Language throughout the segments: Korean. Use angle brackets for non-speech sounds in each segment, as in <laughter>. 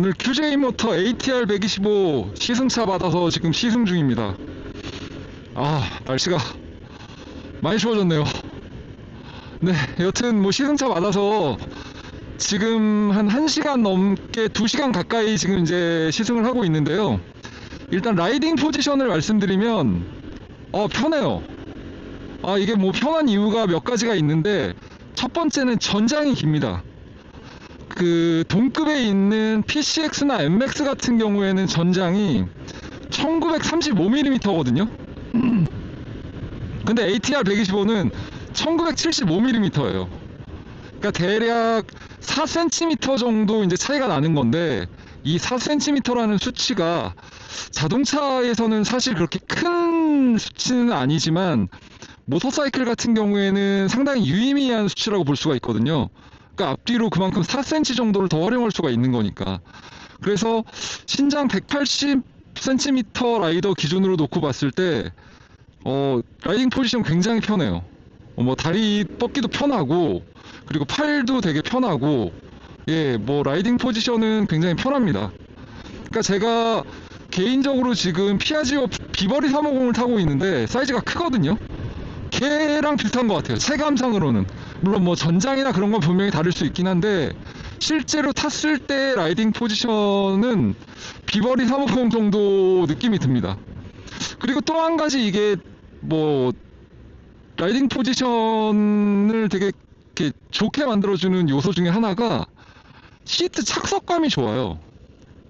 오늘 QJ 모터 ATR 125 시승차 받아서 지금 시승 중입니다. 아, 날씨가 많이 추워졌네요. 네, 여튼 뭐 시승차 받아서 지금 한 1시간 넘게 2시간 가까이 지금 이제 시승을 하고 있는데요. 일단 라이딩 포지션을 말씀드리면 어, 편해요. 아, 이게 뭐 편한 이유가 몇 가지가 있는데 첫 번째는 전장이 깁니다. 그 동급에 있는 PCX나 MX 같은 경우에는 전장이 1935mm거든요. 근데 ATR 125는 1975mm예요. 그러니까 대략 4cm 정도 이제 차이가 나는 건데 이 4cm라는 수치가 자동차에서는 사실 그렇게 큰 수치는 아니지만 모터사이클 같은 경우에는 상당히 유의미한 수치라고 볼 수가 있거든요. 그러니까 앞뒤로 그만큼 4cm 정도를 더 활용할 수가 있는 거니까. 그래서 신장 180cm 라이더 기준으로 놓고 봤을 때, 어, 라이딩 포지션 굉장히 편해요. 어, 뭐 다리 뻗기도 편하고, 그리고 팔도 되게 편하고, 예, 뭐 라이딩 포지션은 굉장히 편합니다. 그러니까 제가 개인적으로 지금 피아지오 비버리 350을 타고 있는데 사이즈가 크거든요. 걔랑 비슷한 것 같아요. 체감상으로는. 물론 뭐 전장이나 그런 건 분명히 다를 수 있긴 한데 실제로 탔을 때 라이딩 포지션은 비버리 350 정도 느낌이 듭니다. 그리고 또 한 가지 이게 뭐 라이딩 포지션을 되게 이렇게 좋게 만들어주는 요소 중에 하나가 시트 착석감이 좋아요.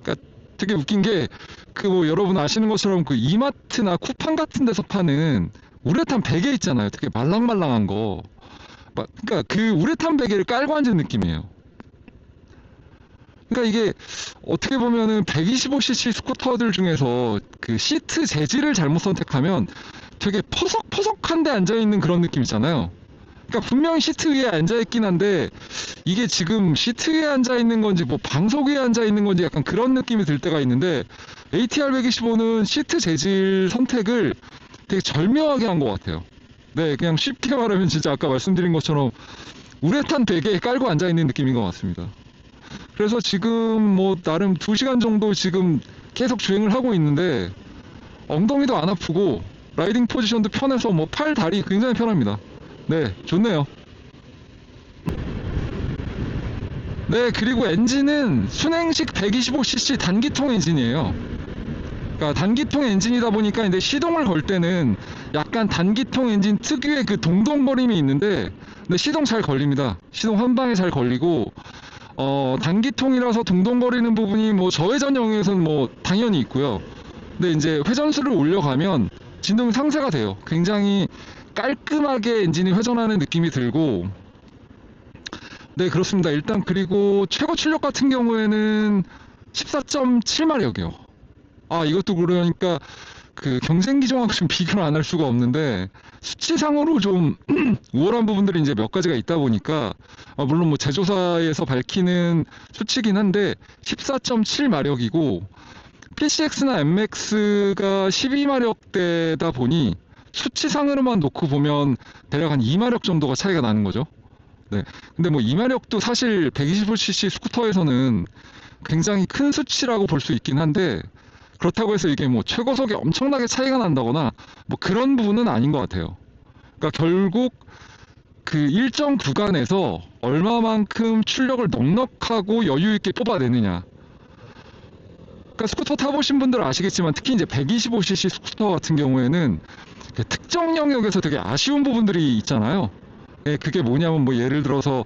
그러니까 되게 웃긴 게 그 뭐 여러분 아시는 것처럼 그 이마트나 쿠팡 같은 데서 파는 우레탄 베개 있잖아요. 되게 말랑말랑한 거. 막, 그러니까 그 우레탄 베개를 깔고 앉은 느낌이에요. 그러니까 이게 어떻게 보면은 125cc 스쿠터들 중에서 그 시트 재질을 잘못 선택하면 되게 퍼석퍼석한데 앉아 있는 그런 느낌 있잖아요. 그러니까 분명히 시트 위에 앉아 있긴 한데 이게 지금 시트 위에 앉아 있는 건지 뭐 방석 위에 앉아 있는 건지 약간 그런 느낌이 들 때가 있는데 ATR 125는 시트 재질 선택을 되게 절묘하게 한 것 같아요. 네, 그냥 쉽게 말하면 진짜 아까 말씀드린 것처럼 우레탄 베개에 깔고 앉아 있는 느낌인 것 같습니다. 그래서 지금 뭐 나름 2시간 정도 지금 계속 주행을 하고 있는데 엉덩이도 안 아프고 라이딩 포지션도 편해서 뭐 팔, 다리 굉장히 편합니다. 네, 좋네요. 네, 그리고 엔진은 순행식 125cc 단기통 엔진이에요. 그러니까 단기통 엔진이다 보니까 이제 시동을 걸 때는 약간 단기통 엔진 특유의 그 동동거림이 있는데 근데 시동 잘 걸립니다. 시동 한 방에 잘 걸리고 어 단기통이라서 동동거리는 부분이 뭐 저회전 영역에서는 뭐 당연히 있고요. 근데 이제 회전수를 올려가면 진동이 상쇄가 돼요. 굉장히 깔끔하게 엔진이 회전하는 느낌이 들고 네 그렇습니다. 일단 그리고 최고 출력 같은 경우에는 14.7마력이요. 아 이것도 그러니까 그 경쟁 기종하고 좀 비교를 안 할 수가 없는데 수치상으로 좀 <clears throat> 우월한 부분들이 이제 몇 가지가 있다 보니까 아, 물론 뭐 제조사에서 밝히는 수치긴 한데 14.7 마력이고 PCX나 MX가 12 마력대다 보니 수치상으로만 놓고 보면 대략 한 2마력 정도가 차이가 나는 거죠. 네. 근데 뭐 2마력도 사실 125cc 스쿠터에서는 굉장히 큰 수치라고 볼 수 있긴 한데 그렇다고 해서 이게 뭐 최고속이 엄청나게 차이가 난다거나 뭐 그런 부분은 아닌 것 같아요. 그러니까 결국 그 일정 구간에서 얼마만큼 출력을 넉넉하고 여유 있게 뽑아내느냐. 그러니까 스쿠터 타보신 분들 아시겠지만 특히 이제 125cc 스쿠터 같은 경우에는 그 특정 영역에서 되게 아쉬운 부분들이 있잖아요. 예, 그게 뭐냐면 뭐 예를 들어서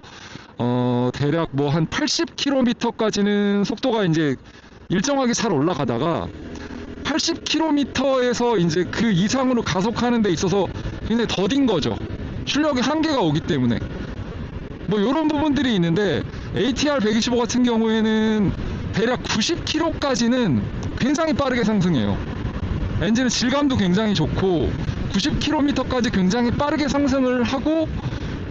어 대략 뭐 한 80km까지는 속도가 이제 일정하게 잘 올라가다가 80km에서 이제 그 이상으로 가속하는 데 있어서 굉장히 더딘 거죠. 출력의 한계가 오기 때문에. 뭐 이런 부분들이 있는데 ATR 125 같은 경우에는 대략 90km까지는 굉장히 빠르게 상승해요. 엔진의 질감도 굉장히 좋고 90km까지 굉장히 빠르게 상승을 하고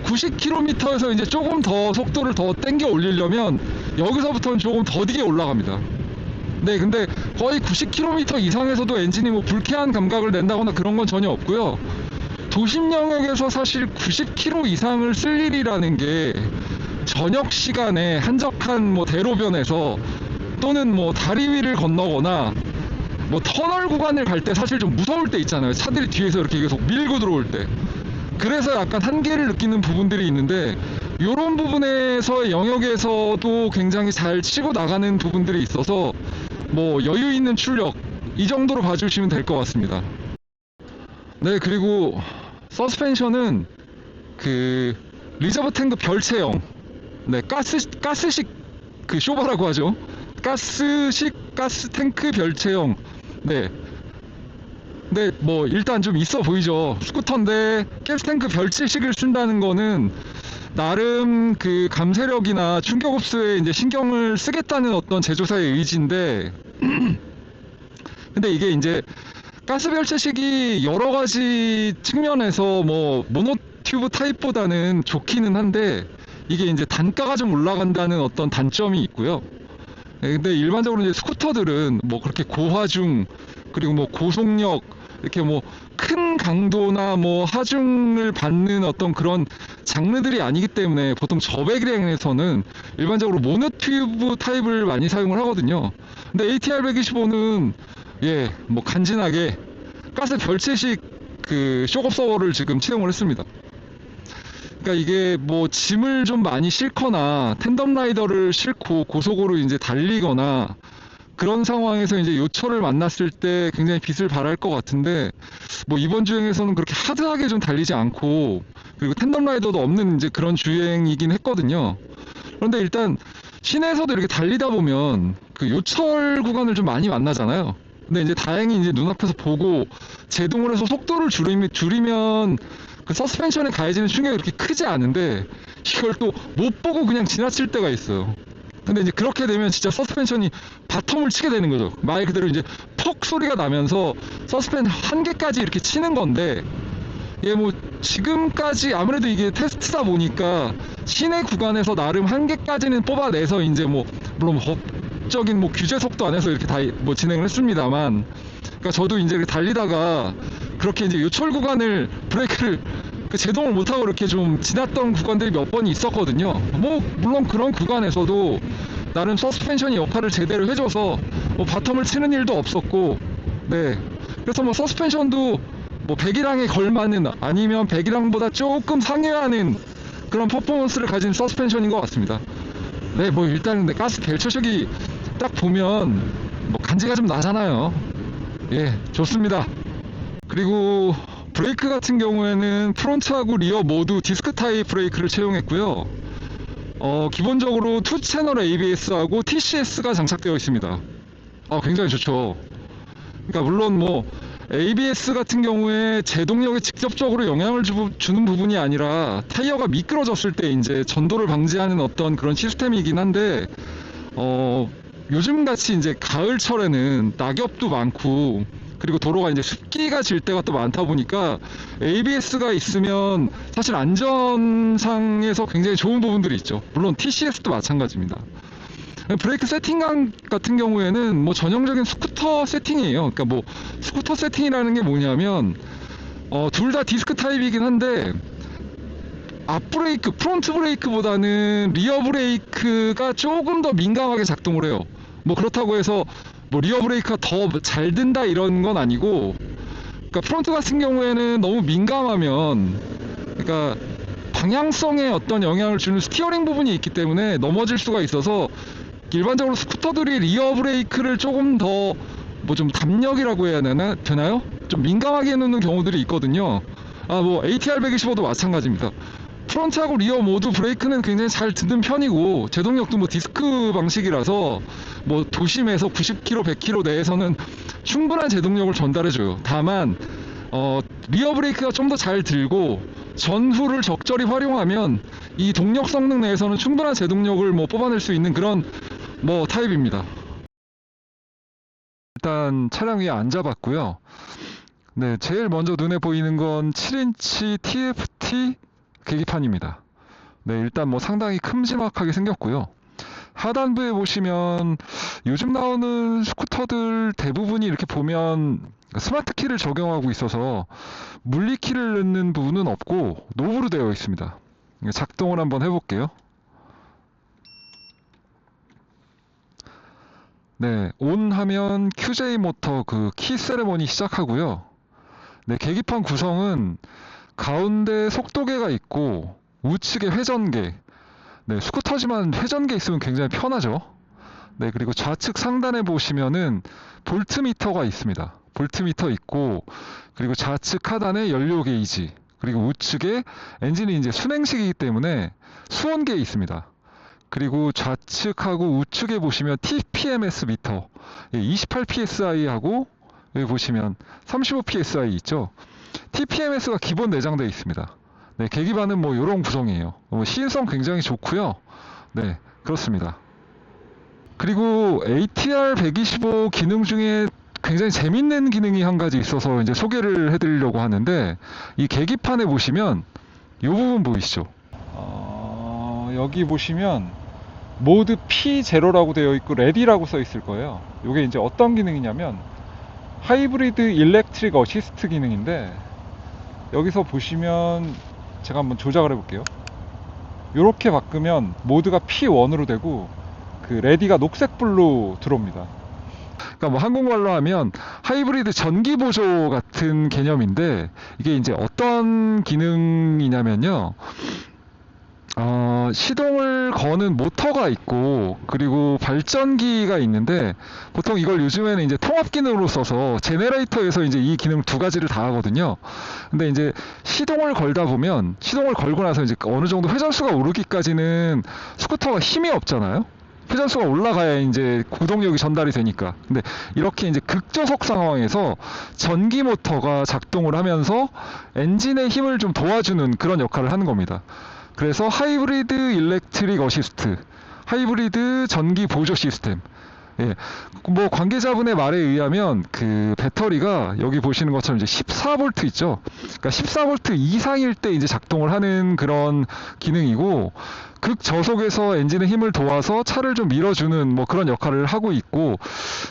90km에서 이제 조금 더 속도를 더 땡겨 올리려면 여기서부터는 조금 더디게 올라갑니다. 네, 근데 거의 90km 이상에서도 엔진이 뭐 불쾌한 감각을 낸다거나 그런 건 전혀 없고요. 도심 영역에서 사실 90km 이상을 쓸 일이라는 게 저녁 시간에 한적한 뭐 대로변에서 또는 뭐 다리 위를 건너거나 뭐 터널 구간을 갈 때 사실 좀 무서울 때 있잖아요. 차들이 뒤에서 이렇게 계속 밀고 들어올 때. 그래서 약간 한계를 느끼는 부분들이 있는데 이런 부분에서의 영역에서도 굉장히 잘 치고 나가는 부분들이 있어서 뭐 여유 있는 출력 이 정도로 봐주시면 될 것 같습니다. 네 그리고 서스펜션은 그 리저브 탱크 별채형 네 가스 가스식 그 쇼바라고 하죠. 가스식 가스 탱크 별채형 네. 네, 뭐 일단 좀 있어 보이죠. 스쿠터인데 가스 탱크 별채식을 쓴다는 거는 나름 그 감세력이나 충격 흡수에 이제 신경을 쓰겠다는 어떤 제조사의 의지인데 <clears throat> 근데 이게 이제 가스 별채식이 여러 가지 측면에서 뭐 모노튜브 타입보다는 좋기는 한데 이게 이제 단가가 좀 올라간다는 어떤 단점이 있고요. 네, 근데 일반적으로 이제 스쿠터들은 뭐 그렇게 고하중 그리고 뭐 고속력 이렇게 뭐 큰 강도나 뭐 하중을 받는 어떤 그런 장르들이 아니기 때문에 보통 저배기량에서는 일반적으로 모노 튜브 타입을 많이 사용을 하거든요. 근데 ATR 125는 예, 뭐 간지나게 가스 별채식 그 쇼업 서버를 지금 채용을 했습니다. 그러니까 이게 뭐 짐을 좀 많이 싣거나 텐덤 라이더를 싣고 고속으로 이제 달리거나 그런 상황에서 이제 요철을 만났을 때 굉장히 빛을 발할 것 같은데 뭐 이번 주행에서는 그렇게 하드하게 좀 달리지 않고 그리고 텐덤 라이더도 없는 이제 그런 주행이긴 했거든요. 그런데 일단 시내에서도 이렇게 달리다 보면 그 요철 구간을 좀 많이 만나잖아요. 근데 이제 다행히 이제 눈앞에서 보고 제동을 해서 속도를 줄이면, 줄이면 그 서스펜션에 가해지는 충격이 그렇게 크지 않은데 이걸 또 못 보고 그냥 지나칠 때가 있어요. 근데 이제 그렇게 되면 진짜 서스펜션이 바텀을 치게 되는 거죠. 말 그대로 이제 퍽 소리가 나면서 서스펜 한 개까지 이렇게 치는 건데 예, 뭐 지금까지 아무래도 이게 테스트다 보니까 시내 구간에서 나름 한 개까지는 뽑아내서 이제 뭐 물론 법적인 뭐 규제 속도 안에서 이렇게 다 뭐 진행을 했습니다만 그러니까 저도 이제 달리다가 그렇게 이제 요철 구간을 브레이크를 그 제동을 못하고 이렇게 좀 지났던 구간들이 몇 번 있었거든요. 뭐 물론 그런 구간에서도 나름 서스펜션이 역할을 제대로 해줘서 뭐 바텀을 치는 일도 없었고, 네. 그래서 뭐 서스펜션도 뭐 배기량에 걸맞는 아니면 배기량보다 조금 상회하는 그런 퍼포먼스를 가진 서스펜션인 것 같습니다. 네, 뭐 일단 가스 벨처식이 딱 보면 뭐 간지가 좀 나잖아요. 예, 좋습니다. 그리고 브레이크 같은 경우에는 프론트하고 리어 모두 디스크 타입 브레이크를 채용했고요. 어, 기본적으로 투 채널 ABS하고 TCS가 장착되어 있습니다. 아, 굉장히 좋죠. 그러니까 물론 뭐 ABS 같은 경우에 제동력에 직접적으로 영향을 주, 주는 부분이 아니라 타이어가 미끄러졌을 때 이제 전도를 방지하는 어떤 그런 시스템이긴 한데 어, 요즘 같이 이제 가을철에는 낙엽도 많고 그리고 도로가 이제 습기가 질 때가 또 많다 보니까 ABS가 있으면 사실 안전상에서 굉장히 좋은 부분들이 있죠. 물론 TCS도 마찬가지입니다. 브레이크 세팅감 같은 경우에는 뭐 전형적인 스쿠터 세팅이에요. 그러니까 뭐 스쿠터 세팅이라는 게 뭐냐면 어, 둘 다 디스크 타입이긴 한데 앞 브레이크, 프론트 브레이크보다는 리어 브레이크가 조금 더 민감하게 작동을 해요. 뭐 그렇다고 해서 뭐 리어 브레이크가 더 잘 든다 이런 건 아니고 그러니까 프론트 같은 경우에는 너무 민감하면 그러니까 방향성에 어떤 영향을 주는 스티어링 부분이 있기 때문에 넘어질 수가 있어서 일반적으로 스쿠터들이 리어 브레이크를 조금 더 뭐 좀 담력이라고 해야 되나 되나요? 좀 민감하게 해놓는 경우들이 있거든요. 아 뭐 ATR 125도 마찬가지입니다. 프론트하고 리어 모두 브레이크는 굉장히 잘 듣는 편이고 제동력도 뭐 디스크 방식이라서 뭐 도심에서 90km, 100km 내에서는 충분한 제동력을 전달해줘요. 다만 어, 리어 브레이크가 좀 더 잘 들고 전후를 적절히 활용하면 이 동력 성능 내에서는 충분한 제동력을 뭐 뽑아낼 수 있는 그런 뭐 타입입니다. 일단 차량 위에 앉아봤고요. 네, 제일 먼저 눈에 보이는 건 7인치 TFT 계기판입니다. 네, 일단 뭐 상당히 큼지막하게 생겼고요. 하단부에 보시면 요즘 나오는 스쿠터들 대부분이 이렇게 보면 스마트 키를 적용하고 있어서 물리 키를 넣는 부분은 없고 노브로 되어 있습니다. 작동을 한번 해볼게요. 네, 온 하면 QJ 모터 그 키 세레머니 시작하고요. 네, 계기판 구성은 가운데 속도계가 있고 우측에 회전계. 네, 스쿠터지만 회전계 있으면 굉장히 편하죠. 네, 그리고 좌측 상단에 보시면은 볼트미터가 있습니다. 볼트미터 있고 그리고 좌측 하단에 연료 게이지 그리고 우측에 엔진이 이제 순행식이기 때문에 수온계 있습니다. 그리고 좌측하고 우측에 보시면 TPMS 미터 28 psi하고 여기 보시면 35 psi 있죠. TPMS가 기본 내장되어 있습니다. 네, 계기판은 뭐 이런 구성이에요. 뭐 시인성 굉장히 좋고요. 네, 그렇습니다. 그리고 ATR 125 기능 중에 굉장히 재밌는 기능이 한 가지 있어서 이제 소개를 해드리려고 하는데 이 계기판에 보시면 이 부분 보이시죠? 어, 여기 보시면 모드 P0라고 되어 있고 레디라고 써 있을 거예요. 이게 이제 어떤 기능이냐면 하이브리드 일렉트릭 어시스트 기능인데 여기서 보시면 제가 한번 조작을 해볼게요. 이렇게 바꾸면 모드가 P1으로 되고 그 레디가 녹색불로 들어옵니다. 그러니까 뭐 한국말로 하면 하이브리드 전기 보조 같은 개념인데 이게 이제 어떤 기능이냐면요. 어, 시동을 거는 모터가 있고 그리고 발전기가 있는데 보통 이걸 요즘에는 이제 통합 기능으로 써서 제네레이터에서 이제 이 기능 두 가지를 다 하거든요. 근데 이제 시동을 걸다 보면 시동을 걸고 나서 이제 어느 정도 회전수가 오르기까지는 스쿠터가 힘이 없잖아요. 회전수가 올라가야 이제 구동력이 전달이 되니까. 근데 이렇게 이제 극저속 상황에서 전기 모터가 작동을 하면서 엔진의 힘을 좀 도와주는 그런 역할을 하는 겁니다. 그래서 하이브리드 일렉트릭 어시스트, 하이브리드 전기 보조 시스템. 예, 뭐 관계자분의 말에 의하면 그 배터리가 여기 보시는 것처럼 이제 14V 있죠. 그러니까 14V 이상일 때 이제 작동을 하는 그런 기능이고 극저속에서 엔진의 힘을 도와서 차를 좀 밀어주는 뭐 그런 역할을 하고 있고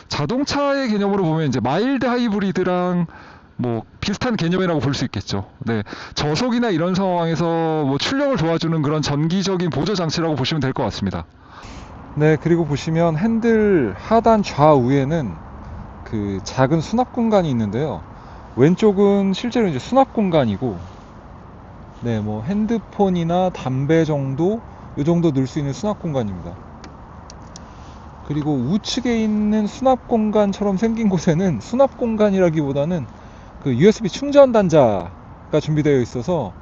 자동차의 개념으로 보면 이제 마일드 하이브리드랑 뭐 비슷한 개념이라고 볼 수 있겠죠. 네, 저속이나 이런 상황에서 뭐 출력을 도와주는 그런 전기적인 보조 장치라고 보시면 될 것 같습니다. 네, 그리고 보시면 핸들 하단 좌우에는 그 작은 수납 공간이 있는데요. 왼쪽은 실제로 이제 수납 공간이고, 네, 뭐 핸드폰이나 담배 정도, 이 정도 넣을 수 있는 수납 공간입니다. 그리고 우측에 있는 수납 공간처럼 생긴 곳에는 수납 공간이라기보다는 그 USB 충전 단자가 준비되어 있어서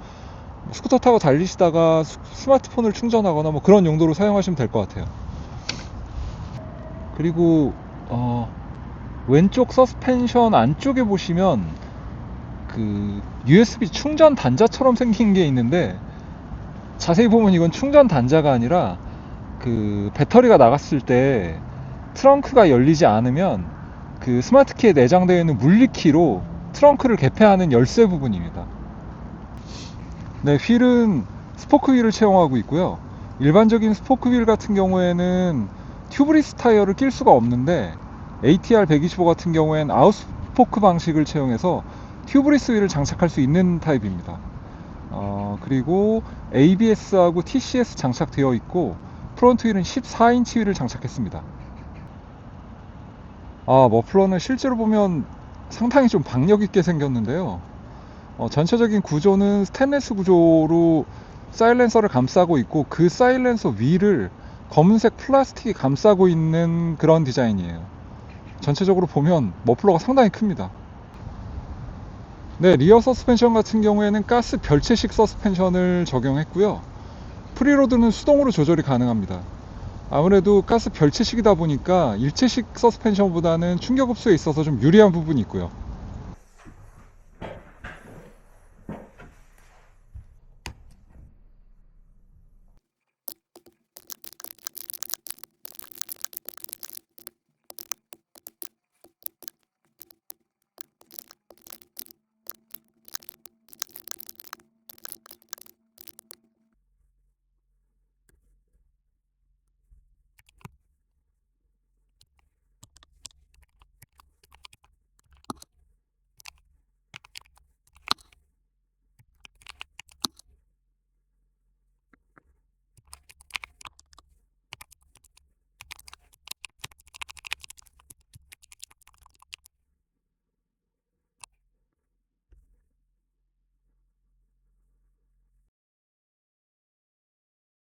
스쿠터 타고 달리시다가 스- 스마트폰을 충전하거나 뭐 그런 용도로 사용하시면 될 것 같아요. 그리고 어, 왼쪽 서스펜션 안쪽에 보시면 그 USB 충전 단자처럼 생긴 게 있는데 자세히 보면 이건 충전 단자가 아니라 그 배터리가 나갔을 때 트렁크가 열리지 않으면 그 스마트 키에 내장되어 있는 물리키로 트렁크를 개폐하는 열쇠 부분입니다. 네, 휠은 스포크 휠을 채용하고 있고요. 일반적인 스포크 휠 같은 경우에는 튜브리스 타이어를 낄 수가 없는데 ATR 125 같은 경우에는 아웃스포크 방식을 채용해서 튜브리스 휠을 장착할 수 있는 타입입니다. 어, 그리고 ABS하고 TCS 장착되어 있고 프론트 휠은 14인치 휠을 장착했습니다. 아, 머플러는 실제로 보면 상당히 좀 박력 있게 생겼는데요. 어, 전체적인 구조는 스테인레스 구조로 사일렌서를 감싸고 있고 그 사일렌서 위를 검은색 플라스틱이 감싸고 있는 그런 디자인이에요. 전체적으로 보면 머플러가 상당히 큽니다. 네, 리어 서스펜션 같은 경우에는 가스 별채식 서스펜션을 적용했고요. 프리로드는 수동으로 조절이 가능합니다. 아무래도 가스 별채식이다 보니까 일체식 서스펜션보다는 충격 흡수에 있어서 좀 유리한 부분이 있고요.